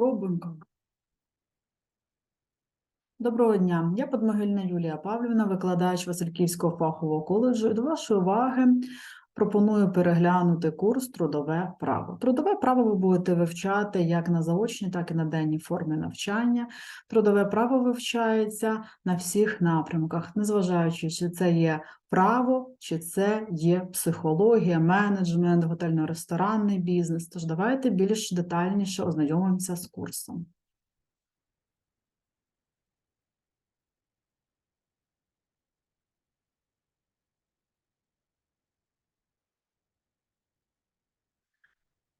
Пробуємо. Доброго дня, я Подмогильна Юлія Павлівна, викладач Васильківського фахового коледжу. До вашої уваги пропоную переглянути курс Трудове право. Трудове право ви будете вивчати як на заочній, так і на денній формі навчання. Трудове право вивчається на всіх напрямках, незважаючи, чи це є право, чи це є психологія, менеджмент, готельно-ресторанний бізнес. Тож давайте більш детальніше ознайомимося з курсом.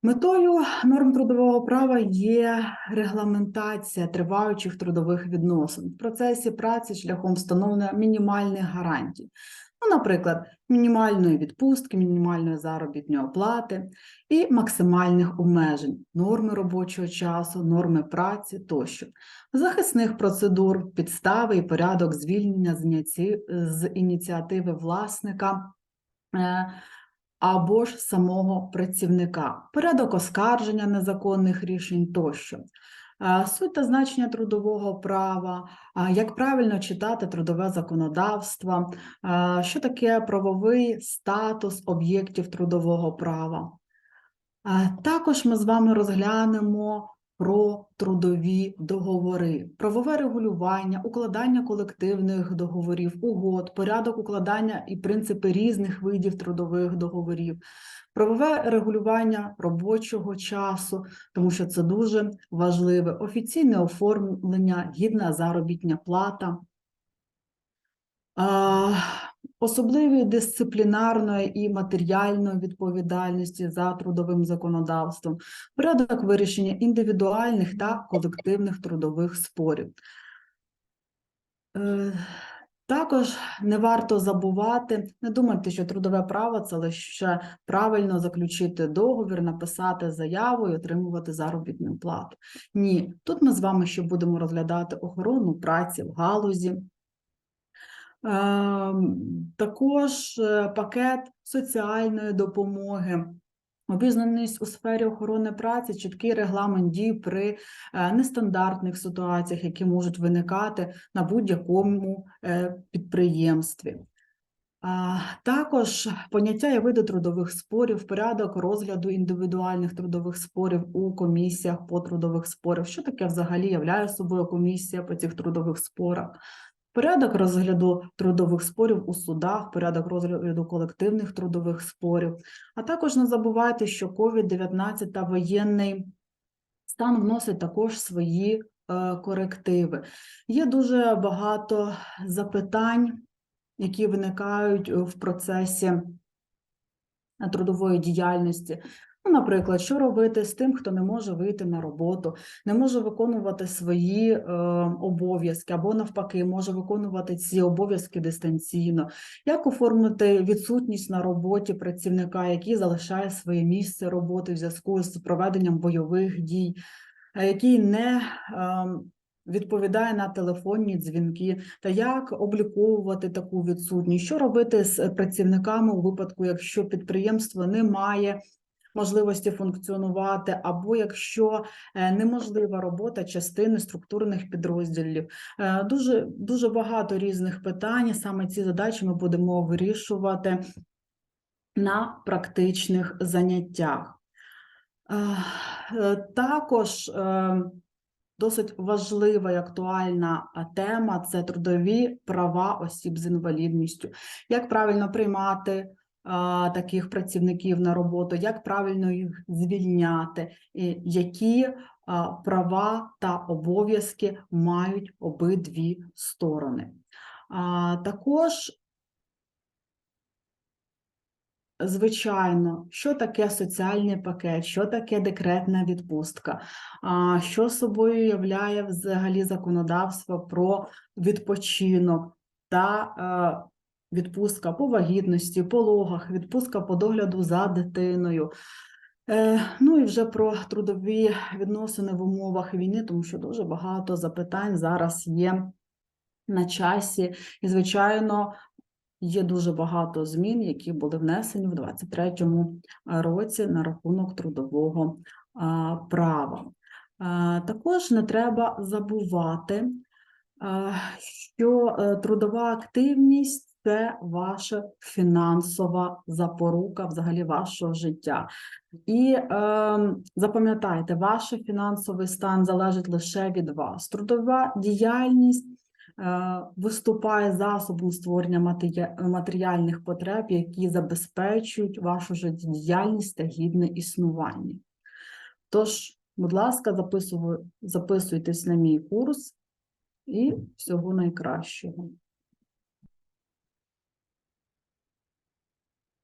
Метою норм трудового права є регламентація триваючих трудових відносин в процесі праці шляхом встановлення мінімальних гарантій. Ну, наприклад, мінімальної відпустки, мінімальної заробітної оплати і максимальних обмежень, норми робочого часу, норми праці тощо, захисних процедур, підстави і порядок звільнення з ініціативи власника. Або ж самого працівника, порядок оскарження незаконних рішень тощо. Е, Суть та значення трудового права, е, як правильно читати трудове законодавство, е, що таке правовий статус об'єктів трудового права. Також ми з вами розглянемо про трудові договори, правове регулювання, укладання колективних договорів, угод, порядок укладання і принципи різних видів трудових договорів, правове регулювання робочого часу, тому що це дуже важливе, офіційне оформлення, гідна заробітня плата. А, Особливі дисциплінарної і матеріальної відповідальності за трудовим законодавством, порядок вирішення індивідуальних та колективних трудових спорів. Е, Також не варто забувати, не думати, що трудове право це лише правильно заключити договір, написати заяву і отримувати заробітну плату. Ні, тут ми з вами ще будемо розглядати охорону праці в галузі. Ем, Також е, пакет соціальної допомоги, обізнаність у сфері охорони праці, чіткий регламент дій при е, нестандартних ситуаціях, які можуть виникати на будь-якому е, підприємстві. Також поняття і види трудових спорів, порядок розгляду індивідуальних трудових спорів у комісіях по трудових спорах. Що таке взагалі являє собою комісія по цих трудових спорах? Порядок розгляду трудових спорів у судах, порядок розгляду колективних трудових спорів. А також не забувайте, що COVID-19 та воєнний стан вносить також свої е, корективи. Є дуже багато запитань, які виникають е, в процесі трудової діяльності. Наприклад, що робити з тим, хто не може вийти на роботу, не може виконувати свої е, обов'язки, або навпаки, може виконувати ці обов'язки дистанційно, як оформити відсутність на роботі працівника, який залишає своє місце роботи в зв'язку з проведенням бойових дій, е, який не е, відповідає на телефонні дзвінки, та як обліковувати таку відсутність, що робити з працівниками у випадку, якщо підприємство не має можливості функціонувати, або якщо е, неможлива робота частини структурних підрозділів. Е, Дуже, дуже багато різних питань. Саме ці задачі ми будемо вирішувати на практичних заняттях. Е, Також досить важлива і актуальна тема це трудові права осіб з інвалідністю. Як правильно приймати таких працівників на роботу, як правильно їх звільняти, і які права та обов'язки мають обидві сторони. Також Звичайно, що таке соціальний пакет, що таке декретна відпустка, що собою являє взагалі законодавство про відпочинок та е, відпустка по вагітності, пологах, відпустка по догляду за дитиною. Е, Ну і вже про трудові відносини в умовах війни, тому що дуже багато запитань зараз є на часі, і, звичайно, Є дуже багато змін, які були внесені в 2023 році на рахунок трудового права. Також не треба забувати, е, що е, трудова активність це ваша фінансова запорука взагалі вашого життя. І е, запам'ятайте, ваш фінансовий стан залежить лише від вас. Трудова діяльність е, виступає засобом створення матеріальних потреб, які забезпечують вашу життєдіяльність та гідне існування. Тож, будь ласка, записуйтесь на мій курс і всього найкращого.